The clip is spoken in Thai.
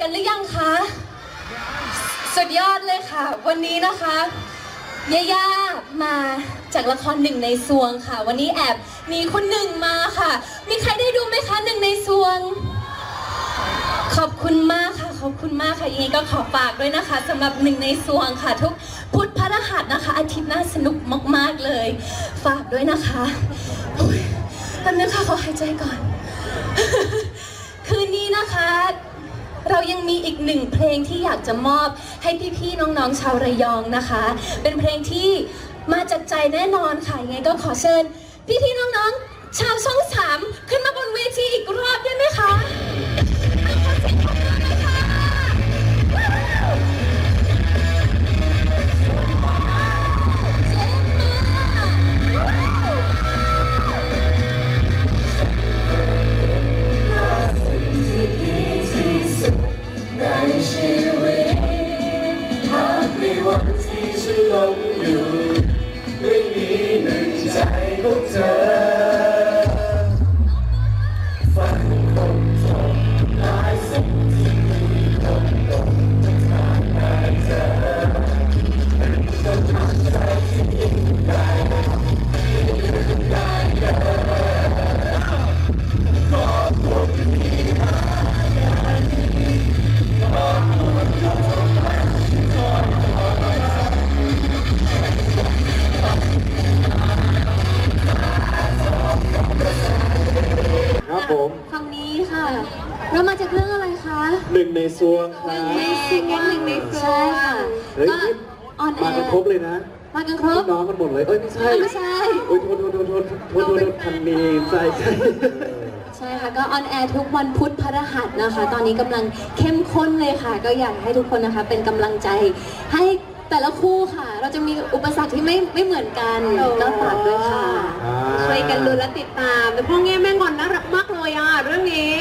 กันหรือยังคะ สุดยอดเลยค่ะ วันนี้นะคะย่าย่ามาจากละครหนึ่งในซวงค่ะ วันนี้แอบมีคนหนึ่งมาค่ะ มีใครได้ดูไหมคะหนึ่งในซวง ขอบคุณมากค่ะ ขอบคุณมากค่ะยังไงก็ขอฝากด้วยนะคะสำหรับหนึ่งในซวงค่ะ ทุกพุธพฤหัสนะคะ อาทิตย์หน้าสนุกมากๆเลย ฝากด้วยนะคะตอนนี้ค่ะขอหายใจก่อน คืนนี้นะคะ เรายังมีอีกหนึ่งเพลงที่อยากจะมอบให้พี่ๆน้องๆชาวระยองนะคะ เป็นเพลงที่มาจากใจแน่นอนค่ะยังไงก็ขอเชิญ พี่ๆน้องๆ ชาวช่องสามขึ้นมาบนเวทีอีกรอบได้ไหม ชีวิตหากในวันที่ฉันหลงอยู่ไม่มีหนึ่งใจของเธอ งในซวงครับในซิงหนึ่งในใช่ค่ะเฮ้ยก็ออนแอมาร์กันครบเลยนะมากันครบ พี่น้องกันหมดเลยเอ้ยไม่ใช่ไม่ใช่ โอ้ยโทษโทษโทษโทษโทษโทษโทษทันมีใช่ใช่ ใช่ค่ะ ก็ออนแอร์ทุกวันพุธพฤหัสนะคะ ตอนนี้กำลังเข้มข้นเลยค่ะ ก็อยากให้ทุกคนนะคะ เป็นกำลังใจให้แต่ละคู่ค่ะ เราจะมีอุปสรรคที่ไม่ไม่เหมือนกันก็ฝากด้วยค่ะ อ่า ช่วยกันดูและติดตามแต่พ่อแง่แม่งอนน่ารักมากเลยอะ เรื่องนี้